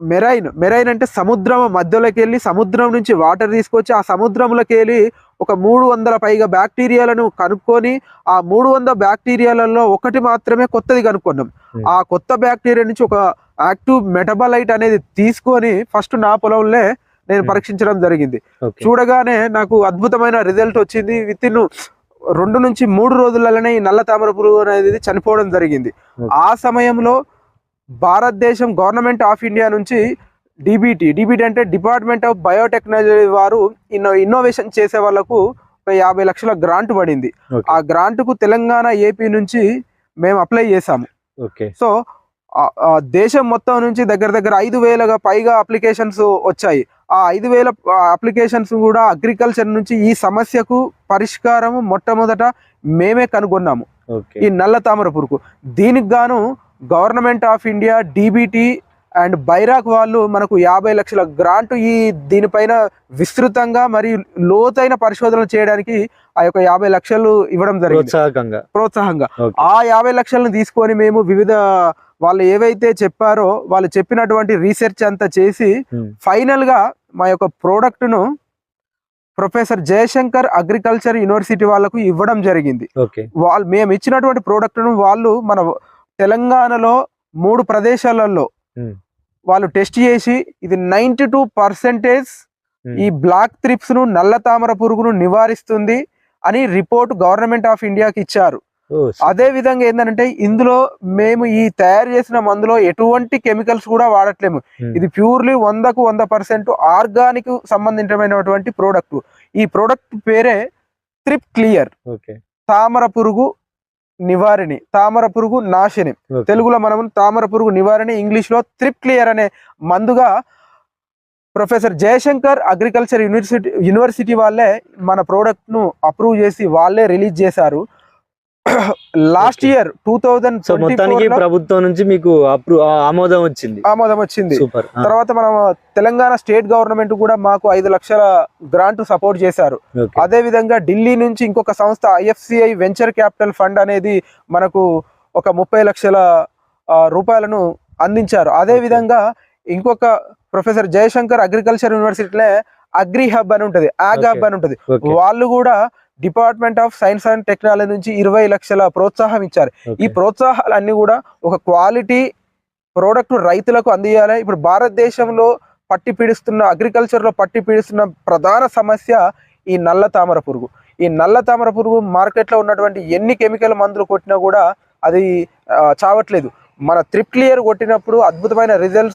Marine marine అంటే సముద్రం మధ్యలోకి వెళ్ళి సముద్రం నుంచి వాటర్ తీసుకొచ్చి ఆ సముద్రంలోకి వెళ్ళి ఒక మూడు వందల పైగా బ్యాక్టీరియాలను కనుక్కొని ఆ మూడు వందల బ్యాక్టీరియాలలో ఒకటి మాత్రమే కొత్తది కనుక్కున్నాం Hmm. ఆ కొత్త బ్యాక్టీరియా నుంచి ఒక యాక్టివ్ మెటబలైట్ అనేది తీసుకొని ఫస్ట్ నా పొలంలో నేను Hmm. పరీక్షించడం జరిగింది చూడగానే నాకు అద్భుతమైన రిజల్ట్ వచ్చింది విత్ ఇన్ రెండు నుంచి మూడు రోజులలోనే ఈ నల్ల తామర పురుగు అనేది చనిపోవడం జరిగింది. ఆ సమయంలో భారతదేశం గవర్నమెంట్ ఆఫ్ ఇండియా నుంచి డిబిటి డిబిటి అంటే డిపార్ట్మెంట్ ఆఫ్ బయోటెక్నాలజీ వారు ఇన్నో ఇన్నోవేషన్ చేసే వాళ్ళకు ఒక యాభై లక్షల గ్రాంట్ పడింది. ఆ గ్రాంట్కు తెలంగాణ ఏపీ నుంచి మేము అప్లై చేసాము. ఓకే. సో దేశం మొత్తం నుంచి దగ్గర దగ్గర ఐదు వేలగా పైగా అప్లికేషన్స్ వచ్చాయి. ఆ ఐదు వేల అప్లికేషన్స్ కూడా అగ్రికల్చర్ నుంచి ఈ సమస్యకు పరిష్కారం మొట్టమొదట మేమే కనుగొన్నాము. ఈ నల్ల తామర పురుగు. దీనికి గాను government of India DBT and BIRAC వాళ్ళు మనకు యాభై లక్షల గ్రాంట్ ఈ దీనిపైన విస్తృతంగా మరియు లోతైన పరిశోధనలు చేయడానికి ఆ యొక్క యాభై లక్షలు ఇవ్వడం జరిగింది. ప్రోత్సాహకంగా. ప్రోత్సాహంగా. ఆ యాభై లక్షలను తీసుకొని మేము వివిధ వాళ్ళు ఏవైతే చెప్పారో వాళ్ళు చెప్పినటువంటి రీసెర్చ్ అంతా చేసి. ఫైనల్గా మా యొక్క ప్రోడక్ట్ను ప్రొఫెసర్ జయశంకర్ అగ్రికల్చర్ యూనివర్సిటీ వాళ్ళకు ఇవ్వడం జరిగింది. వాళ్ళు మేము ఇచ్చినటువంటి ప్రోడక్ట్ను వాళ్ళు మన తెలంగాణలో మూడు ప్రదేశాలలో. వాళ్ళు టెస్ట్ చేసి ఇది నైంటీ టూ పర్సెంటేజ్. ఈ బ్లాక్ త్రిప్స్ను నల్ల తామర పురుగును నివారిస్తుంది అని రిపోర్ట్ గవర్నమెంట్ ఆఫ్ ఇండియాకి ఇచ్చారు అదే విధంగా ఏంటంటే ఇందులో మేము ఈ తయారు చేసిన మందులో ఎటువంటి కెమికల్స్ కూడా వాడట్లేము. ఇది ప్యూర్లీ వందకు వంద పర్సెంట్ ఆర్గానిక్ సంబంధించినటువంటి ప్రోడక్ట్ ఈ ప్రోడక్ట్ పేరే త్రిప్ క్లియర్ తామర పురుగు నివారిణి. తామర పురుగు నాశిని. తెలుగులో మనం తామర పురుగు నివారణ ఇంగ్లీష్లో త్రిప్ క్లియర్ అనే మందుగా professor Jayashankar agriculture university university వాళ్ళే మన ప్రోడక్ట్ను అప్రూవ్ చేసి వాళ్ళే రిలీజ్ చేశారు. లాస్ట్. ఇయర్ టూ థౌజండ్ మొత్తానికి ప్రభుత్వం నుంచి మీకు ఆమోదం వచ్చింది. ఆమోదం వచ్చింది. సూపర్. తర్వాత మనం తెలంగాణ స్టేట్ గవర్నమెంట్ కూడా మాకు ఐదు లక్షల గ్రాంట్ సపోర్ట్ చేశారు. అదే విధంగా ఢిల్లీ నుంచి ఇంకొక సంస్థ ఐఎఫ్సిఐ వెంచర్ క్యాపిటల్ ఫండ్ అనేది మనకు ఒక ముప్పై లక్షల రూపాయలను అందించారు. అదే. విధంగా ఇంకొక ప్రొఫెసర్ జయశంకర్ అగ్రికల్చర్ యూనివర్సిటీలో అగ్రి హబ్ అని ఉంటది. Ag hub. అని ఉంటది. వాళ్ళు కూడా department of science and technology నుంచి ఇరవై లక్షల ప్రోత్సాహం ఇచ్చారు. ఈ ఓకే. ప్రోత్సాహాలన్నీ కూడా ఒక క్వాలిటీ ప్రోడక్ట్ రైతులకు అందియాలి. ఇప్పుడు భారతదేశంలో పట్టి పీడిస్తున్న అగ్రికల్చర్లో పట్టి పీడిస్తున్న ప్రధాన సమస్య ఈ నల్ల తామర పురుగు. ఈ నల్ల తామర పురుగు మార్కెట్లో ఉన్నటువంటి ఎన్ని కెమికల్ మందులు కొట్టినా కూడా అది చావట్లేదు. మన త్రిప్ క్లియర్ కొట్టినప్పుడు అద్భుతమైన రిజల్ట్స్